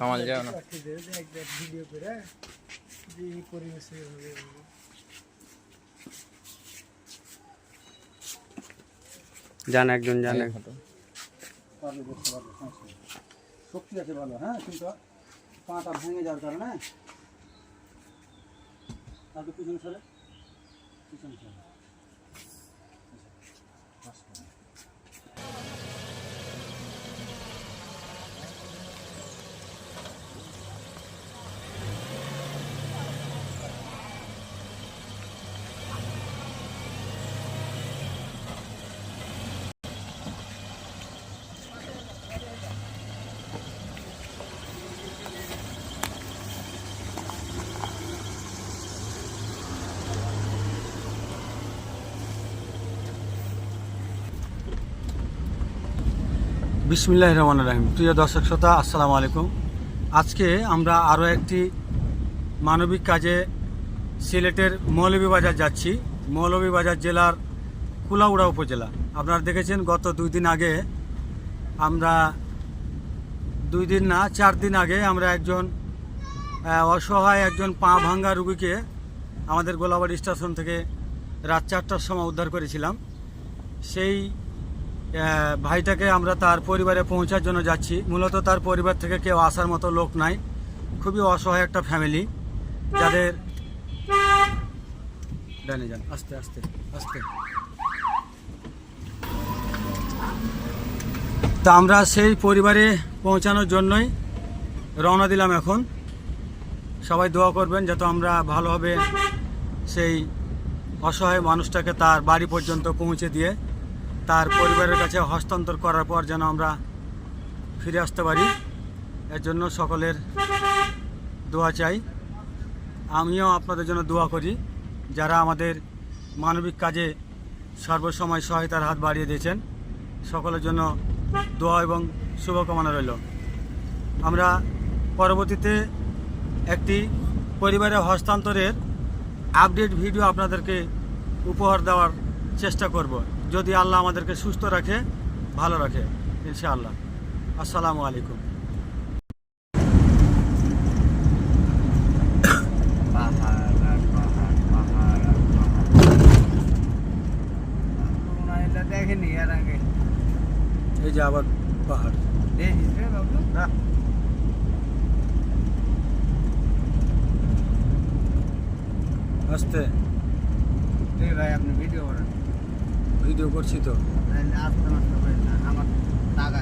কামাল যাও না। ভিডিও করে যে পরিবেশে হবে জান একজন জানে পারলে করতে পারবে সমস্যা শক্তি আছে ভালো হ্যাঁ কিন্তু পাটা ভেঙে যাওয়ার কারণে। আর তো পিছনে সরে পিছনে সরে বিসমিল্লাহ রহমান রাহিম। প্রিয় দর্শক শ্রোতা, আসসালামু আলাইকুম। আজকে আমরা আরও একটি মানবিক কাজে সিলেটের মৌলভীবাজার যাচ্ছি। মৌলভীবাজার জেলার কুলাউড়া উপজেলা। আপনারা দেখেছেন, গত দুই দিন আগে আমরা, দুই দিন না, চার দিন আগে আমরা একজন অসহায় একজন পা ভাঙ্গা রুগীকে আমাদের গোলাবাড়ি স্টেশন থেকে রাত চারটার সময় উদ্ধার করেছিলাম। সেই ভাইটাকে আমরা তার পরিবারে পৌঁছার জন্য যাচ্ছি। মূলত তার পরিবার থেকে কেউ আসার মতো লোক নাই। খুবই অসহায় একটা ফ্যামিলি। যাদের ডানে যান, আস্তে আস্তে আস্তে। তা আমরা সেই পরিবারে পৌঁছানোর জন্যই রওনা দিলাম এখন। সবাই দোয়া করবেন যাতে আমরা ভালোভাবে সেই অসহায় মানুষটাকে তার বাড়ি পর্যন্ত পৌঁছে দিয়ে তার পরিবারের কাছে হস্তান্তর করার পর যেন আমরা ফিরে আসতে পারি। এর জন্য সকলের দোয়া চাই। আমিও আপনাদের জন্য দোয়া করি, যারা আমাদের মানবিক কাজে সর্বসময় সহায়তার হাত বাড়িয়ে দিয়েছেন, সকলের জন্য দোয়া এবং শুভকামনা রইল। আমরা পরবর্তীতে একটি পরিবারের হস্তান্তরের আপডেট ভিডিও আপনাদেরকে উপহার দেওয়ার চেষ্টা করব। যদি আল্লাহ আমাদেরকে সুস্থ রাখে, ভালো রাখে, ইনশাআল্লাহ। আসসালামু আলাইকুম। পাহাড় আর পাহাড় পাহাড় আর পাহাড় এটা দেখেনি এর আগে এই যে আবার পাহাড়। দেখিস রে বাবু না আসতে। এই ভাই, আপনি ভিডিও করেন। ভিডিও করছি তো। আমার টাকা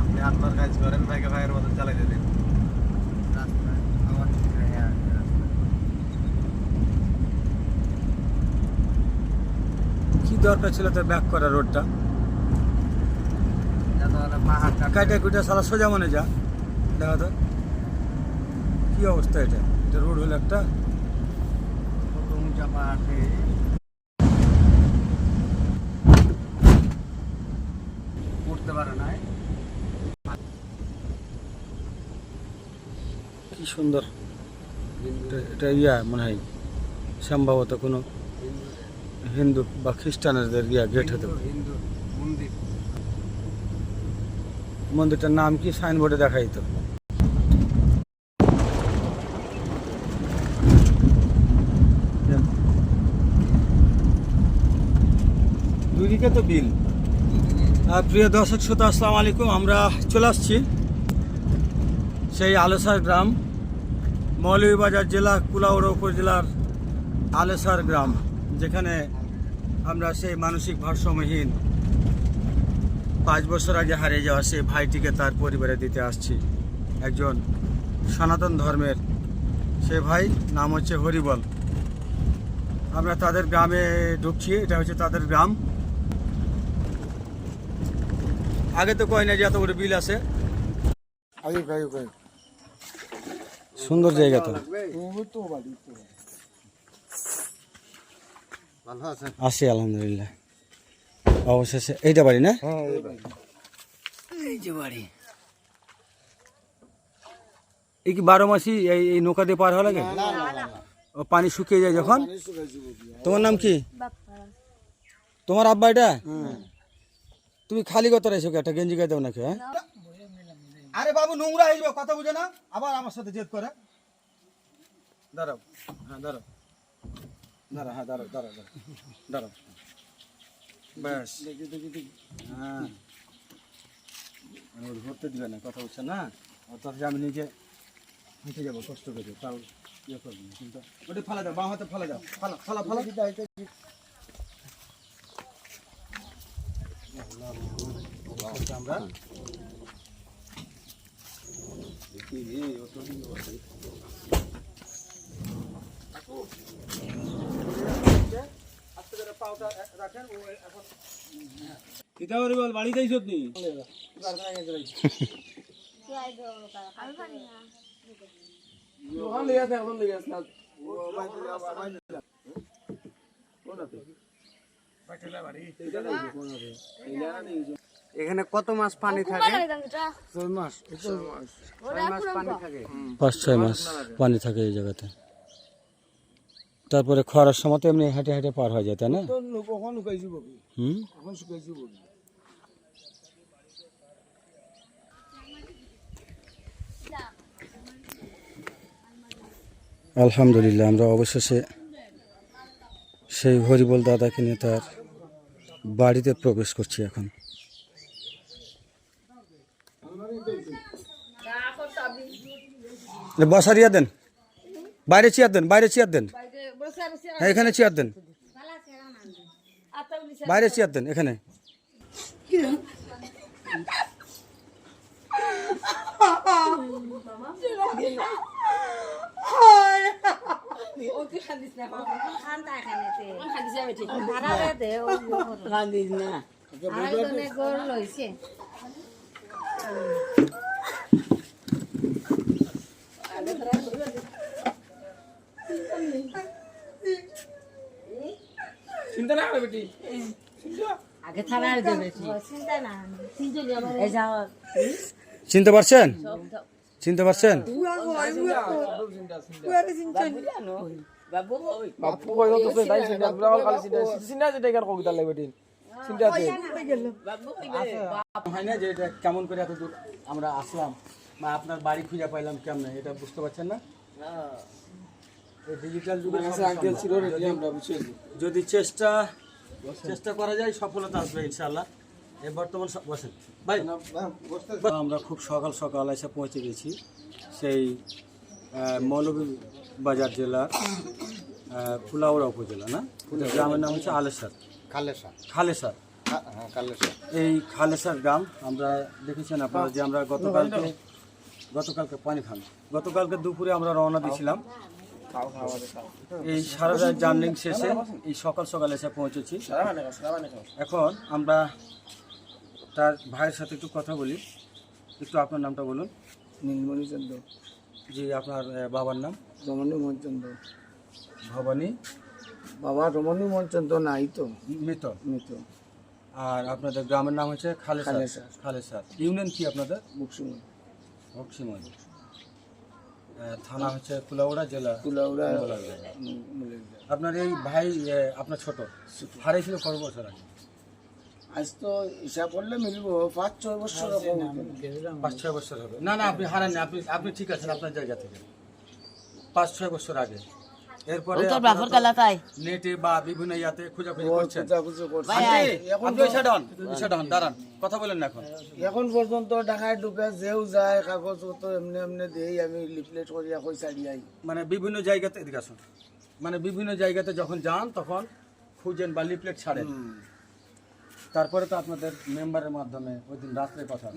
আপনি আপনার কাজ করেন ভাইকে ভাইয়ের মতো চালাই কি দরকার ছিল তো ব্যাক করা রোডটা কাটা কুটা সারা সোজা মনে যা। দেখা তো। কি অবস্থা এটা? এটা রোড হলো একটা? থেকে উঠতে পারে না। কি সুন্দর। এটা- এটা ইয়া মনে হয় সম্ভবত কোনো হিন্দু বা খ্রিস্টানদের ইয়া গেট হতে পারে। মন্দিরটার নাম কি? সাইনবোর্ডে দেখাই তো। দুদিকে তো বিল। প্রিয় দর্শক, শ্রোতা, আসসালামু আলাইকুম। আমরা চলে আসছি সেই আলেসার গ্রাম, মৌলভীবাজার জেলা, কুলাউড়া উপজেলার আলেসার গ্রাম, যেখানে আমরা সেই মানসিক ভারসাম্যহীন পাঁচ বছর আগে হারিয়ে যাওয়া সেই ভাইটিকে তার পরিবারে দিতে আসছি। একজন সনাতন ধর্মের সে ভাই, নাম হচ্ছে হরিবল। আমরা তাদের গ্রামে ঢুকছি, এটা হচ্ছে তাদের গ্রাম। আগে তো কয় না যে এত বড় বিল আছে। সুন্দর জায়গা তো। আছে আলহামদুলিল্লাহ। অবশেষে এইটা বাড়ি না? এই যে বাড়ি। এই কি বারো মাসি এই এই নৌকা দিয়ে পার হওয়া লাগে? ও পানি শুকিয়ে যায় যখন? তোমার নাম কি? তোমার আব্বা এটা? তুমি খালি কথা রয়েছো কি? একটা গেঞ্জি গায়ে দাও নাকি হ্যাঁ? আরে বাবু, নোংরা হয়ে যাবে, কথা বুঝে না। আবার আমার সাথে জেদ করে। দাঁড়াও হ্যাঁ দাঁড়াও। দাঁড়া হ্যাঁ ব্যাস। হ্যাঁ। দিবে না, কথা না? আমি নিজে কষ্ট করে ইয়ে করব ফালা দাও বাঁ হাতে ফালা দাও, ফালা ফালা ফালা। আমরা কিতা করি বল বাড়ি যাইছ নি এখানে কত মাস পানি থাকে? ছয় মাস। ছয় মাস। পানি থাকে? পাঁচ ছয় মাস পানি থাকে এই জায়গাতে। তারপরে খরার সময় তো এমনি হেঁটে হেঁটে পার হয়ে যায় তাই না? হুম? আলহামদুলিল্লাহ আমরা অবশেষে সেই হরিবল দাদাকে নিয়ে তার বাড়িতে প্রবেশ করছি এখন। বসার ইয়া দেন। বাইরে চেয়ার দেন, বাইরে চেয়ার দেন। হ্যাঁ এখানে চেয়ার দেন। বাইরে চেয়ার দেন, এখানে। আগে থানায় দেবে এই যাও চিনতে পারছেন চিনতে পারছেন বাবু ওই বাবু কইবে হয় না যে এটা কেমন করে এত দূর আমরা আসলাম বা আপনার বাড়ি খুঁজে পাইলাম কেমন এটা বুঝতে পারছেন না? এই ডিজিটাল যুগে আঙ্কেল ছিল যদি চেষ্টা চেষ্টা করা যায় সফলতা আসবে ইনশাআল্লাহ। এই বর্তমান বসেন। ভাই। আমরা খুব সকাল সকাল এসে পৌঁছে গেছি সেই মৌলভীবাজার জেলার ফুলাউড়া উপজেলা না? গ্রামের নাম হচ্ছে আলেসার খালেসা খালেসার। হ্যাঁ এই খালেসার গ্রাম আমরা দেখেছেন আপনারা যে আমরা গতকালকে গতকালকে পানি খান। গতকালকে দুপুরে আমরা রওনা দিয়েছিলাম। এই সারা রাত জার্নিং শেষে এই সকাল সকাল এসে পৌঁছেছি। এখন আমরা তার ভাইয়ের সাথে একটু কথা বলি। একটু আপনার নামটা বলুন। নীলমণি চন্দ্র। জি আপনার আহ, বাবার নাম? রমণী মোহনচন্দ্র ভবানী? বাবা রমণী মোহনচন্দ্র নাই তো। মৃত? মৃত। আর আপনাদের গ্রামের নাম হচ্ছে খালেসার। খালেসার। খালেসার। ইউনিয়ন কি আপনাদের? বুকসুমন ভক্সিমঞ্জ থানা হচ্ছে কুলাউড়া জেলা কুলাউড়া। আপনার এই ভাই আপনার ছোট। হারিয়েছিল কত বছর আগে? আজ তো হিসাব করলে মিলবো পাঁচ ছয় বছর রকম পাঁচ ছয় বছর হবে। না না আপনি হারাননি আপনি আপনি ঠিক আছেন আপনার জায়গা থেকে। পাঁচ ছয় বছর আগে। এরপরে নেটে বা বিভিন্ন ইয়াতে খোঁজাখুঁজি করছেন। দাঁড়ান কথা বলেন না এখন। এখন পর্যন্ত ঢাকায় ঢুকে যেও যায় কাগজপত্র এমনি এমনি দিয়েই আমি লিফলেট করি কই ছাড়ি মানে বিভিন্ন জায়গাতে এদিকে আসুন। মানে বিভিন্ন জায়গাতে যখন যান তখন খুঁজেন বা লিফলেট ছাড়েন। তারপরে তো আপনাদের মেম্বারের মাধ্যমে ওই দিন রাত্রে কথা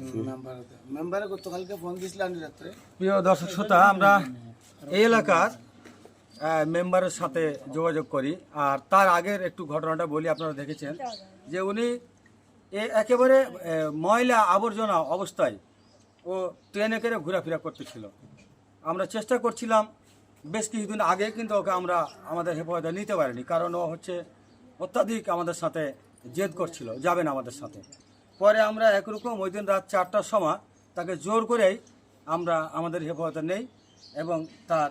মেম্বারে গতকালকে ফোন দিয়েছিলাম রাত্রে। প্রিয় দর্শক শ্রোতা আমরা এই এলাকার মেম্বারের সাথে যোগাযোগ করি। আর তার আগের একটু ঘটনাটা বলি আপনারা দেখেছেন যে উনি এ- একেবারে ময়লা আবর্জনা অবস্থায় ও ট্রেনে করে ঘোরাফেরা করতেছিল। আমরা চেষ্টা করছিলাম বেশ কিছুদিন আগে কিন্তু ওকে আমরা আমাদের হেফাজতে নিতে পারিনি। কারণ ও হচ্ছে অত্যাধিক আমাদের সাথে জেদ করছিল যাবে না আমাদের সাথে। পরে আমরা একরকম ওই দিন রাত চারটার সময় তাকে জোর করেই আমরা আমাদের হেফাজতে নেই এবং তার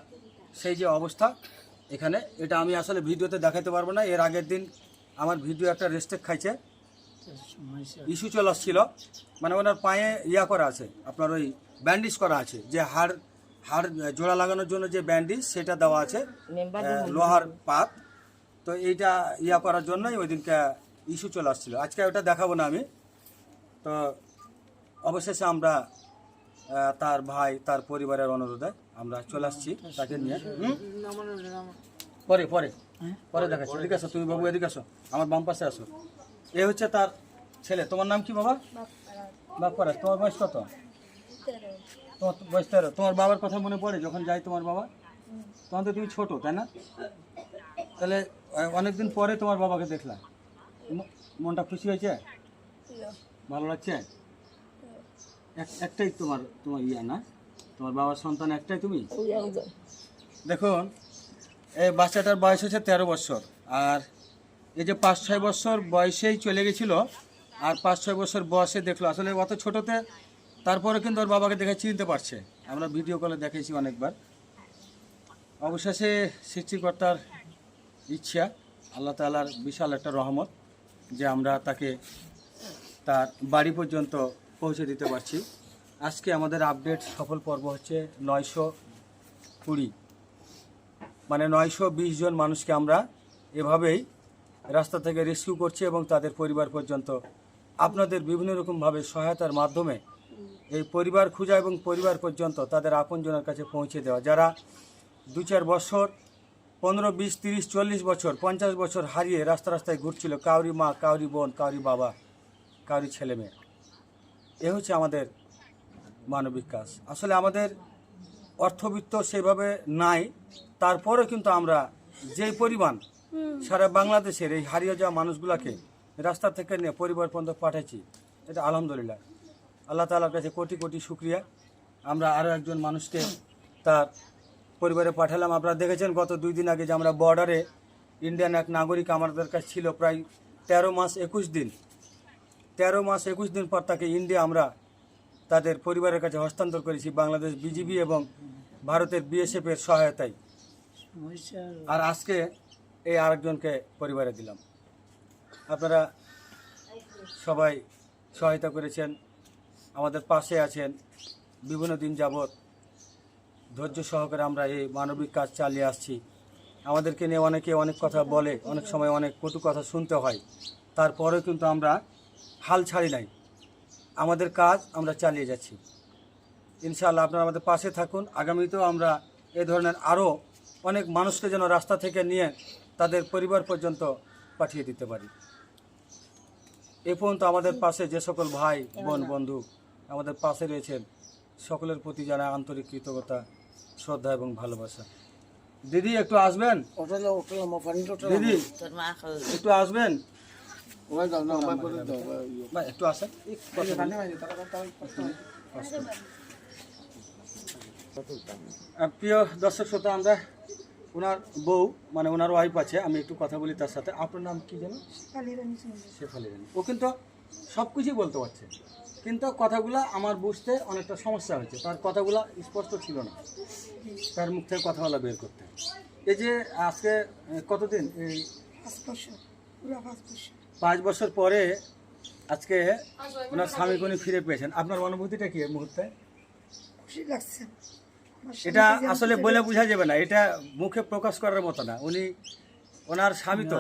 সেই যে অবস্থা এখানে এটা আমি আসলে ভিডিওতে দেখাতে পারব না। এর আগের দিন আমার ভিডিও একটা রেস্টেক খাইছে। ইস্যু চলে আসছিল। মানে ওনার পায়ে ইয়া করা আছে আপনার ওই ব্যান্ডেজ করা আছে যে হাড় হাড় জোড়া লাগানোর জন্য যে ব্যান্ডেজ সেটা দেওয়া আছে লোহার পাত। তো এইটা ইয়া করার জন্যই ওই দিনকে ইস্যু চলে আসছিল। আজকে ওটা দেখাবো না আমি। তো অবশেষে আমরা তার ভাই, তার পরিবারের অনুরোধে আমরা চলে আসছি তাকে নিয়ে? পরে পরে। পরে দেখাচ্ছি। এদিকে আসো, তুমি বাবু, এদিকে আসো। আমার বাম পাশে আসো। এ হচ্ছে তার ছেলে। তোমার নাম কি বাবা? বাপ্পারা তোমার বয়স কত? তোমার বয়স তেরো। তোমার বাবার কথা মনে পড়ে যখন যাই তোমার বাবা? তখন তো তুমি ছোট, তাই না? তাহলে অনেকদিন পরে তোমার বাবাকে দেখলাম। মনটা খুশি হয়েছে? ভালো লাগছে? এক- একটাই তোমার তোমার ইয়া না? তোমার বাবার সন্তান একটাই তুমি? দেখুন এই বাচ্চাটার বয়স হচ্ছে তেরো বছর আর এই যে পাঁচ ছয় বছর বয়সেই চলে গেছিল আর পাঁচ ছয় বছর বয়সে দেখল। আসলে অত ছোটোতে তারপরে কিন্তু ওর বাবাকে দেখে চিনতে পারছে। আমরা ভিডিও কলে দেখেছি অনেকবার। অবশেষে সৃষ্টিকর্তার ইচ্ছা আল্লাহ তালার বিশাল একটা রহমত। যে আমরা তাকে তার বাড়ি পর্যন্ত পৌঁছে দিতে পারছি। আজকে আমাদের আপডেট সফল পর্ব হচ্ছে নয়শো কুড়ি। মানে নয়শো বিশ জন মানুষকে আমরা এভাবেই রাস্তা থেকে রেস্কিউ করছি এবং তাদের পরিবার পর্যন্ত আপনাদের বিভিন্ন রকমভাবে সহায়তার মাধ্যমে এই পরিবার খোঁজা এবং পরিবার পর্যন্ত তাদের আপনজনের কাছে পৌঁছে দেওয়া। যারা দু চার বছর পনেরো বিশ তিরিশ চল্লিশ বছর পঞ্চাশ বছর হারিয়ে রাস্তা রাস্তায় ঘুরছিল কাউরি মা কাউরি বোন কাউরি বাবা কাউরি ছেলে মেয়ে। এ হচ্ছে আমাদের মানবিক কাজ। আসলে আমাদের অর্থবিত্ত সেভাবে নাই তারপরেও কিন্তু আমরা যেই পরিমাণ সারা বাংলাদেশের এই হারিয়ে যাওয়া মানুষগুলোকে রাস্তা থেকে নিয়ে পরিবার পর্যন্ত পাঠাচ্ছি এটা আলহামদুলিল্লাহ। আল্লাহ তালার কাছে কোটি কোটি শুক্রিয়া। আমরা আরও একজন মানুষকে তার পরিবারে পাঠালাম। আপনারা দেখেছেন, গত দুই দিন আগে যে আমরা বর্ডারে ইন্ডিয়ান এক নাগরিক আমাদের কাছে ছিল প্রায় তেরো মাস একুশ দিন। তেরো মাস একুশ দিন পর তাকে ইন্ডিয়া আমরা তাদের পরিবারের কাছে হস্তান্তর করেছি বাংলাদেশ বিজিবি এবং ভারতের বিএসএফ এর সহায়তায়। আর আজকে এই আরেকজনকে পরিবারে দিলাম। আপনারা সবাই সহায়তা করেছেন, আমাদের পাশে আছেন, বিভিন্ন দিন যাবৎ ধৈর্য সহকারে আমরা এই মানবিক কাজ চালিয়ে আসছি। আমাদেরকে নিয়ে অনেকে অনেক কথা বলে, অনেক সময় অনেক কটু কথা শুনতে হয়। তারপরেও কিন্তু আমরা হাল ছাড়ি নাই। আমাদের কাজ আমরা চালিয়ে যাচ্ছি। ইনশাআল্লাহ আপনারা আমাদের পাশে থাকুন। আগামীতেও আমরা এ ধরনের আরও অনেক মানুষকে যেন রাস্তা থেকে নিয়ে তাদের পরিবার পর্যন্ত পাঠিয়ে দিতে পারি। এ পর্যন্ত আমাদের পাশে যে সকল ভাই, বোন, বন্ধু আমাদের পাশে রয়েছেন, সকলের প্রতি জানা আন্তরিক কৃতজ্ঞতা। শ্রদ্ধা এবং ভালোবাসা। দিদি একটু আসবেন? দিদি একটু আসবেন? ভাই, একটু আসেন। প্রিয় দর্শক শ্রোতা আমরা ওনার বউ মানে ওনার ওয়াইফ আছে আমি একটু কথা বলি তার সাথে। আপনার নাম কি যেন? শেফালি রানী ও কিন্তু সব কিছুই বলতে পারছে। কিন্তু কথাগুলো আমার বুঝতে অনেকটা সমস্যা হয়েছে। তার কথাগুলো স্পষ্ট ছিল না। তার মুখ থেকে কথা বলা বের করতে। এই যে আজকে কতদিন? এই পাঁচ বছর পরে আজকে ওনার স্বামী উনি ফিরে পেয়েছেন। আপনার অনুভূতিটা কি এই মুহূর্তে? খুশি লাগছে। এটা আসলে বলে বোঝা যাবে না। এটা মুখে প্রকাশ করার মতো না। উনি ওনার স্বামী তো।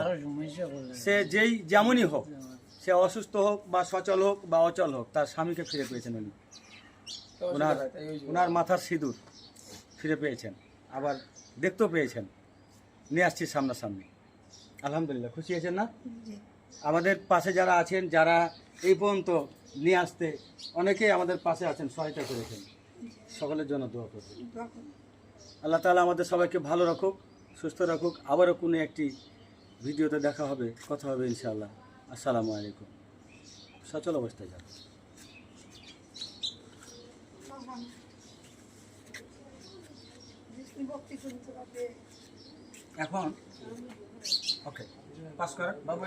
সে যেই যেমনই হোক সে অসুস্থ হোক বা সচল হোক বা অচল হোক তার স্বামীকে ফিরে পেয়েছেন উনি। ওনার ওনার মাথার সিঁদুর। ফিরে পেয়েছেন আবার দেখতেও পেয়েছেন। নিয়ে আসছি সামনাসামনি। আলহামদুলিল্লাহ খুশি হয়েছেন না? আমাদের পাশে যারা আছেন যারা এই পর্যন্ত নিয়ে আসতে অনেকেই আমাদের পাশে আছেন সহায়তা করেছেন। সকলের জন্য দোয়া করবেন। আল্লাহ তাআলা আমাদের সবাইকে ভালো রাখুক সুস্থ রাখুক। আবারও কোনো একটি ভিডিওতে দেখা হবে কথা হবে ইনশাআল্লাহ। আসসালামু আলাইকুম। সচল অবস্থায় যান। এখন ওকে পাস করেন বাবু।